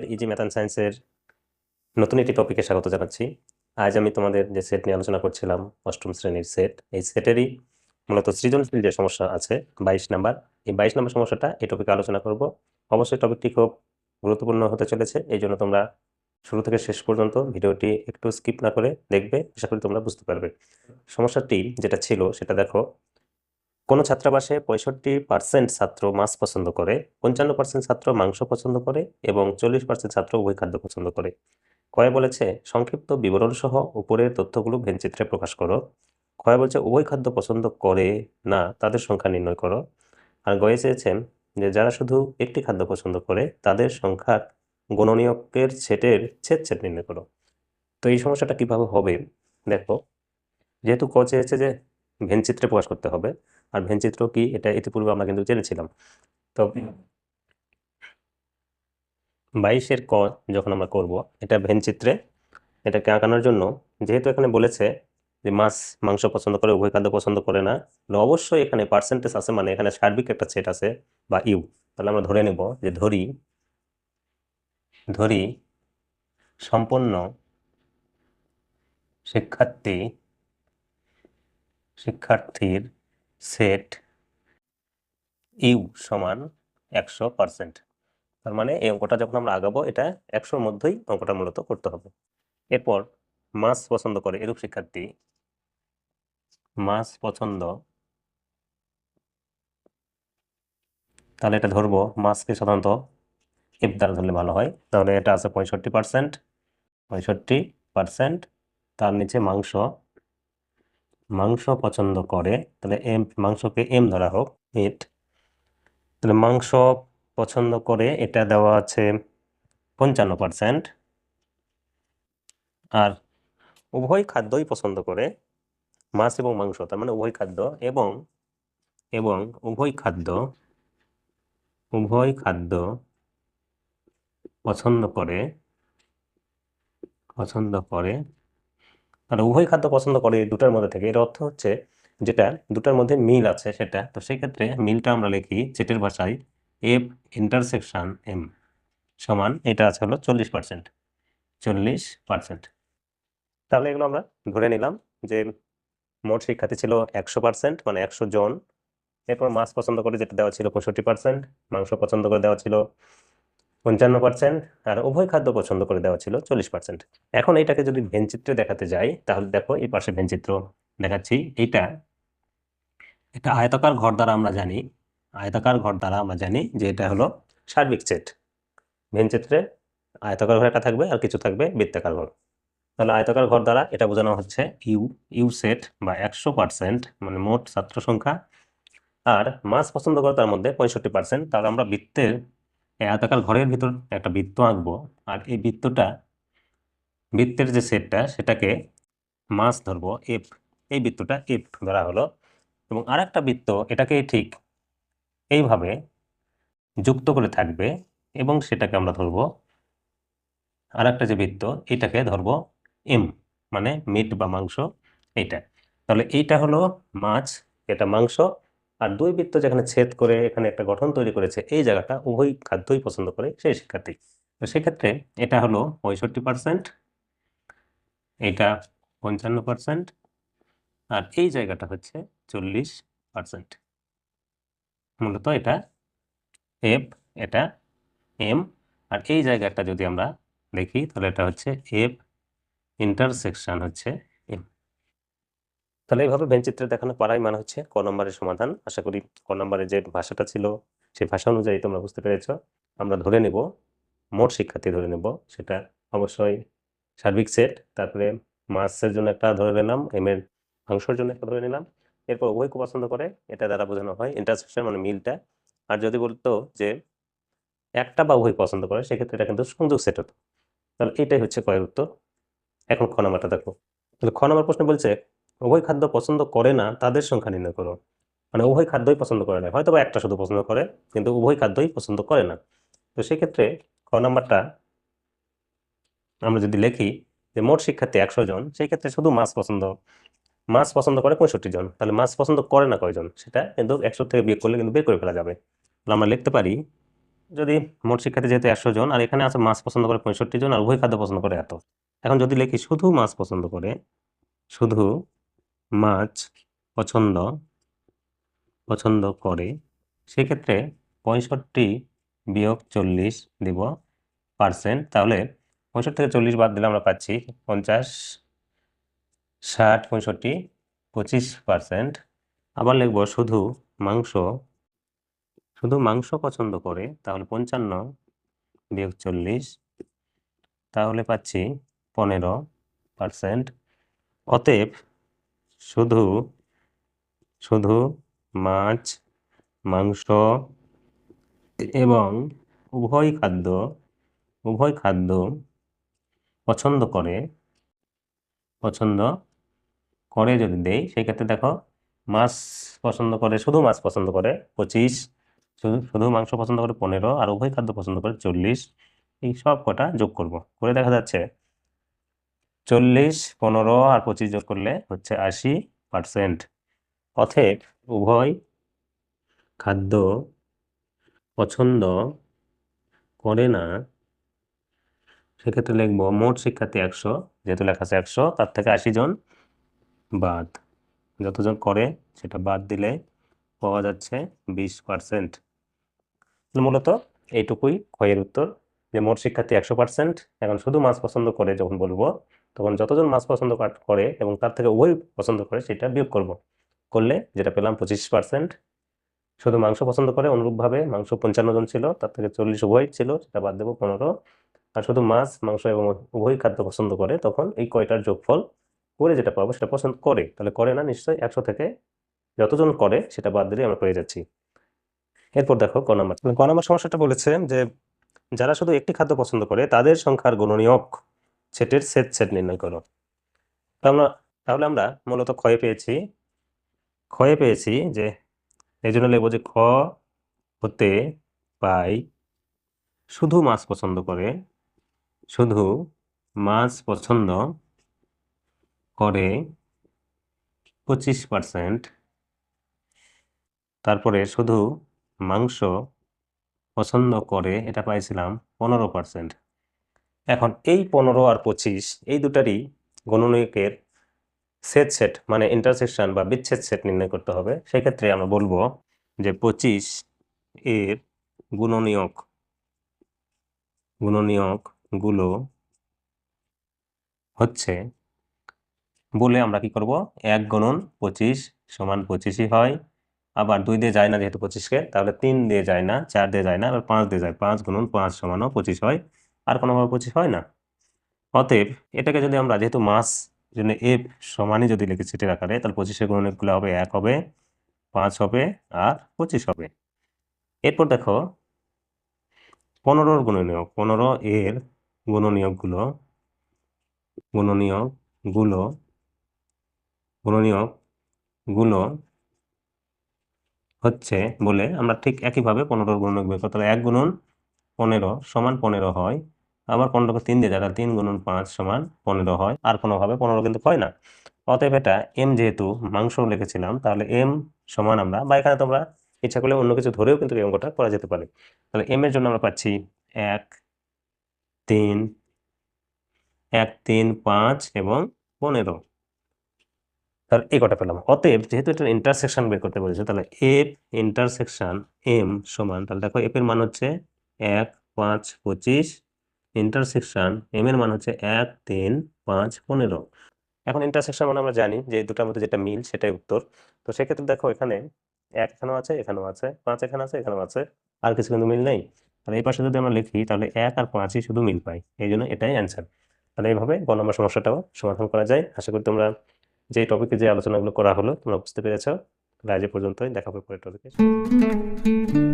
তোমাদের easy math and সায়েন্সের নতুন একটি টপিকে স্বাগত জানাচ্ছি। আজ আমি তোমাদের যে সেট নিয়ে আলোচনা করছিলাম, অষ্টম শ্রেণির সেট এই সেটেরই মূলত সৃজনশীল যে সমস্যা আছে, বাইশ নাম্বার। এই বাইশ নম্বর সমস্যাটা এই টপিকে আলোচনা করব। অবশ্যই টপিকটি খুব গুরুত্বপূর্ণ হতে চলেছে, এই জন্য তোমরা শুরু থেকে শেষ পর্যন্ত ভিডিওটি একটু স্কিপ না করে দেখবে, আশা করি তোমরা বুঝতে পারবে। সমস্যাটি যেটা ছিল, সেটা দেখো কোনো ছাত্রাবাসে পঁয়ষট্টি পার্সেন্ট ছাত্র মাছ পছন্দ করে, পঞ্চান্ন পার্সেন্ট ছাত্র মাংস পছন্দ করে এবং চল্লিশ পার্সেন্ট ছাত্র উভয় খাদ্য পছন্দ করে। কয়ে বলেছে, সংক্ষিপ্ত বিবরণ সহ উপরের তথ্যগুলো ভেনচিত্রে প্রকাশ করো। ক্ষয় বলছে, উভয় খাদ্য পছন্দ করে না, তাদের সংখ্যা নির্ণয় করো। আর গয়ে চেয়েছেন যে যারা শুধু একটি খাদ্য পছন্দ করে, তাদের সংখ্যার গণনীয়কের ছেটের ছেদ ছেদ নির্ণয় করো। তো এই সমস্যাটা কীভাবে হবে? দেখো, যেহেতু ক চেয়েছে যে ভেনচিত্রে প্রকাশ করতে হবে আর ভেনচিত্র কি, এটা ইতিপূর্বে আমরা কিন্তু জেনেছিলাম। তো বাইশের ক যখন আমরা করব, এটা ভেনচিত্রে এটাকে আঁকানোর জন্য, যেহেতু এখানে বলেছে যে মাছ মাংস পছন্দ করে, উভয় খাদ্য পছন্দ করে না অবশ্যই এখানে পার্সেন্টেজ আছে মানে এখানে সার্বিক একটা সেট আছে, বা ইউ। তাহলে আমরা ধরে নেব যে ধরি ধরি সম্পন্ন শিক্ষার্থী, শিক্ষার্থীর সেট ইউ সমান একশো পার্সেন্ট। তার মানে এই অঙ্কটা যখন আমরা আগাবো, এটা একশোর মধ্যেই অঙ্কটা মূলত করতে হবে। এরপর মাছ পছন্দ করে এরূপ শিক্ষার্থী মাছ পছন্দ, তাহলে এটা ধরবো মাছকে সাধারণত এফ দ্বারা ধরলে ভালো হয়। তাহলে এটা আছে পঁয়ষট্টি পার্সেন্ট পঁয়ষট্টি পার্সেন্ট, তার নিচে মাংস মাংস পছন্দ করে, তাহলে এম, মাংসকে এম ধরা হোক মিট তাহলে মাংস পছন্দ করে এটা দেওয়া আছে পঞ্চান্ন পার্সেন্ট আর উভয় খাদ্যই পছন্দ করে, মাছ এবং মাংস, তার মানে উভয় খাদ্য এবং এবং উভয় খাদ্য উভয় খাদ্য পছন্দ করে পছন্দ করে তাহলে উভয় খাদ্য পছন্দ করে এই দুটার মধ্যে থেকে। এর অর্থ হচ্ছে যেটা, দুটার মধ্যে মিল আছে সেটা। তো সেই ক্ষেত্রে মিলটা আমরা লিখি চেটের ভাষায় এফ ইন্টারসেকশন এম সমান এটা আছে হলো চল্লিশ পার্সেন্ট চল্লিশ পার্সেন্ট তাহলে এগুলো আমরা ধরে নিলাম যে মোট শিক্ষার্থী ছিল একশো পার্সেন্ট মানে একশো জন। এরপর মাছ পছন্দ করে যেটা দেওয়া ছিল পঁয়ষট্টি পার্সেন্ট মাংস পছন্দ করে দেওয়া ছিল পঞ্চান্ন পার্সেন্ট আর উভয় খাদ্য পছন্দ করে দেওয়া ছিল চল্লিশ পার্সেন্ট এখন এইটাকে যদি ভেনচিত্রে দেখাতে যাই, তাহলে দেখো এই পাশে ভেনচিত্র দেখাচ্ছি। এইটা, এটা আয়তাকার ঘর দ্বারা আমরা জানি, আয়তাকার ঘর দ্বারা আমরা জানি যে এটা হলো সার্বিক সেট ভেনচিত্রে আয়তাকার ঘর একটা থাকবে আর কিছু থাকবে বৃত্তাকার ঘর। তাহলে আয়তাকার ঘর দ্বারা এটা বোঝানো হচ্ছে ইউ ইউ সেট বা একশো পার্সেন্ট মানে মোট ছাত্র সংখ্যা, আর মাছ পছন্দ করে তার মধ্যে পঁয়ষট্টি পার্সেন্ট তাহলে আমরা বৃত্তের আয়তাকার ঘরের ভিতর একটা বৃত্ত আঁকবো, আর এই বৃত্তটা, বৃত্তের যে সেটটা সেটাকে মাছ ধরবো, এফ। এই বৃত্তটা এফ ধরা হলো। এবং আর একটা বৃত্ত, এটাকে ঠিক এইভাবে যুক্ত করে থাকবে এবং সেটাকে আমরা ধরবো। আর একটা যে বৃত্ত, এটাকে ধরবো এম মানে মিট বা মাংস, এইটা। তাহলে এইটা হলো মাছ, এটা মাংস আর দুই বৃত্ত যেখানে ছেদ করে এখানে একটা গঠন তৈরি করেছে, এই জায়গাটা উভয় খাদ্যই পছন্দ করে সেই শিক্ষার্থী। তো সেক্ষেত্রে এটা হলো পঁয়ষট্টি পার্সেন্ট এটা পঞ্চান্ন পার্সেন্ট আর এই জায়গাটা হচ্ছে চল্লিশ পার্সেন্ট মূলত এটা এফ এটা এম আর এই জায়গাটা যদি আমরা দেখি তাহলে এটা হচ্ছে এফ ইন্টারসেকশন হচ্ছে তাহলে এইভাবে ভেনচিত্রে দেখানো পারাই মানে হচ্ছে ক নম্বরের সমাধান। আশা করি ক নম্বরের যে ভাষাটা ছিল, সেই ভাষা অনুযায়ী তোমরা বুঝতে পেরেছ। আমরা ধরে নেব, মোট শিক্ষার্থী ধরে নেব, সেটা অবশ্যই সার্বিক সেট। তারপরে মাসের জন্য একটা ধরে নিলাম এম এর মাংসর জন্য একটা ধরে নিলাম। এরপর উভয়কে পছন্দ করে এটা দ্বারা বোঝানো হয় ইন্টারসেকশন মানে মিলটা। আর যদি বলতো যে একটা বা উভয় পছন্দ করে, সেক্ষেত্রে এটা কিন্তু সংযোগ সেট হতো। তাহলে এটাই হচ্ছে কয়ের উত্তর। এখন খ নাম্বারটা দেখো। তাহলে খ নাম্বার প্রশ্ন বলছে উভয় খাদ্য পছন্দ করে না, তাদের সংখ্যা নির্ণয় করো। মানে উভয় খাদ্যই পছন্দ করে না হয়তো বা একটা শুধু পছন্দ করে, কিন্তু উভয় খাদ্যই পছন্দ করে না। তো সেক্ষেত্রে খ নাম্বারটা আমরা যদি লিখি যে মোট শিক্ষার্থী একশো জন সেই ক্ষেত্রে শুধু মাছ পছন্দ মাছ পছন্দ করে পঁয়ষট্টি জন, তাহলে মাছ পছন্দ করে না কয়জন? সেটা কিন্তু একশো থেকে বিয়ে করলে কিন্তু বের করে ফেলা যাবে। তাহলে আমরা লিখতে পারি, যদি মোট শিক্ষার্থী যেহেতু একশো জন, আর এখানে আছে মাছ পছন্দ করে পঁয়ষট্টি জন, আর উভয় খাদ্য পছন্দ করে এত। এখন যদি লিখি শুধু মাছ পছন্দ করে, শুধু মাছ পছন্দ পছন্দ করে, সেক্ষেত্রে পঁয়ষট্টি বিয়োগ চল্লিশ দিব পার্সেন্ট তাহলে পঁয়ষট্টি থেকে চল্লিশ বাদ দিলে আমরা পাচ্ছি পঞ্চাশ, ষাট, পঁয়ষট্টি, পঁচিশ পার্সেন্ট আবার লিখব শুধু মাংস শুধু মাংস পছন্দ করে, তাহলে পঞ্চান্ন বিয়োগ চল্লিশ, তাহলে পাচ্ছি পনেরো পার্সেন্ট অতএব শুধু শুধু মাছ, মাংস এবং উভয় খাদ্য উভয় খাদ্য পছন্দ করে পছন্দ করে যদি দেই সেই ক্ষেত্রে দেখো মাছ পছন্দ করে, শুধু মাছ পছন্দ করে পঁচিশ, শুধু শুধু মাংস পছন্দ করে পনেরো, আর উভয় খাদ্য পছন্দ করে চল্লিশ, এই সব কটা যোগ করব। করে দেখা যাচ্ছে চল্লিশ, পনেরো আর পঁচিশ যোগ করলে হচ্ছে আশি পার্সেন্ট অতএব উভয় খাদ্য পছন্দ করে না, সেক্ষেত্রে লিখব মোট শিক্ষার্থী একশো, যেহেতু লেখা আছে একশো, তার থেকে আশি জন বাদ। যতজন করে সেটা বাদ দিলে পাওয়া যাচ্ছে বিশ পার্সেন্ট মূলত এইটুকুই ক্ষয়ের উত্তর। যে মোট শিক্ষার্থী একশো পার্সেন্ট এখন শুধু মাছ পছন্দ করে যখন বলব, তখন যতজন মাছ পছন্দ করে এবং তার থেকে উভয় পছন্দ করে সেটা বিয়োগ করব। করলে যেটা পেলাম পঁচিশ পার্সেন্ট শুধু মাংস পছন্দ করে অনুরূপভাবে মাংস পঞ্চান্ন জন ছিল, তার থেকে চল্লিশ উভয় ছিল, সেটা বাদ দেবো পনেরো। আর শুধু মাছ, মাংস এবং উভয় খাদ্য পছন্দ করে, তখন এই কয়টার যোগফল করে যেটা পাবো সেটা পছন্দ করে। তাহলে করে না, নিশ্চয়ই একশো থেকে যতজন করে সেটা বাদ দিলে আমরা পেয়ে যাচ্ছি। এরপর দেখো ক নাম্বার সমস্যাটা বলেছে যে যারা শুধু একটি খাদ্য পছন্দ করে, তাদের সংখ্যার গণনীয়ক সেটের সেট সেট নির্ণয় করো। আমরা তাহলে আমরা মূলত ক্ষয়ে পেয়েছি ক্ষয়ে পেয়েছি যে, এই জন্য লিখব যে খ হতে পাই শুধু মাছ পছন্দ করে, শুধু মাছ পছন্দ করে পঁচিশ পার্সেন্ট তারপরে শুধু মাংস পছন্দ করে, এটা পাইছিলাম পনেরো পার্সেন্ট এখন এই পনেরো আর পঁচিশ, এই দুটারই গণনীয়কের সেট সেট মানে ইন্টারসেকশন বা বিচ্ছেদ সেট নির্ণয় করতে হবে। সেক্ষেত্রে আমরা বলব যে পঁচিশ এর গুণনীয়ক, গুণনীয়কগুলো হচ্ছে বলে আমরা কি করব? এক গুণন পঁচিশ সমান পঁচিশই হয়। আবার দুই দিয়ে যায় না যেহেতু পঁচিশকে, তাহলে তিন দিয়ে যায় না, চার দিয়ে যায় না, আবার পাঁচ দিয়ে যায়। পাঁচ গুণন পাঁচ সমানও পঁচিশ হয়। আর কোনোভাবে পঁচিশ হয় না। অতএব এটাকে যদি আমরা যেহেতু মাস জন্য এফ সমানই যদি লিখি সিটের আকারে, তাহলে পঁচিশের গুণনীয়কগুলো হবে এক হবে, পাঁচ হবে আর পঁচিশ হবে। এরপর দেখো, পনেরোর গুণনীয়ক, পনেরো এর গুণনীয়কগুলো গুণনীয়কগুলো গুণনীয়কগুলো হচ্ছে বলে আমরা ঠিক একইভাবে পনেরোর গুণনীয়ক বের করতে এক গুণন পনেরো সমান পনেরো হয়। আবার পনেরোকে তিন দিয়ে তাহলে তিন গুণন পাঁচ সমান পনেরো হয়, আর কোনোভাবে পনেরো কিন্তু হয় না। অতএব এটা এম যেহেতু মাংস লিখেছিলাম, তাহলে এম সমান আমরা, বা এখানে তোমরা ইচ্ছা করলে অন্য কিছু ধরেও কিন্তু এই অঙ্কটা করা যেতে পারে। তাহলে এম এর জন্য আমরা পাচ্ছি এক তিন এক তিন পাঁচ এবং পনেরো। তাহলে এই কটা পেলাম। অতএব যেহেতু এটা ইন্টারসেকশন বের করতে বলেছে, তাহলে এফ ইন্টারসেকশন এম সমান, তাহলে দেখো এফ এর মান হচ্ছে এক, পাঁচ, পঁচিশ। ইন্টারসেকশন এম এর মান হচ্ছে এক, তিন, পাঁচ, পনেরো। এখন ইন্টারসেকশন মানে আমরা জানি যে দুটার মধ্যে যেটা মিল সেটাই উত্তর। তো সেক্ষেত্রে দেখো এখানে এক এখানেও আছে এখানেও আছে, পাঁচ এখানে আছে, এখানেও আছে, আর কিছু কিন্তু মিল নেই। তাহলে এই পাশে যদি আমরা লিখি, তাহলে এক আর পাঁচই শুধু মিল পাই এই জন্য এটাই অ্যান্সার তাহলে এইভাবে গ সমস্যাটাও সমাধান করা যায়। আশা করি তোমরা যে টপিকে যে আলোচনাগুলো করা হলো, তোমরা বুঝতে পেরেছ। তাহলে আজ পর্যন্তই। দেখা হবে পরের টপিকে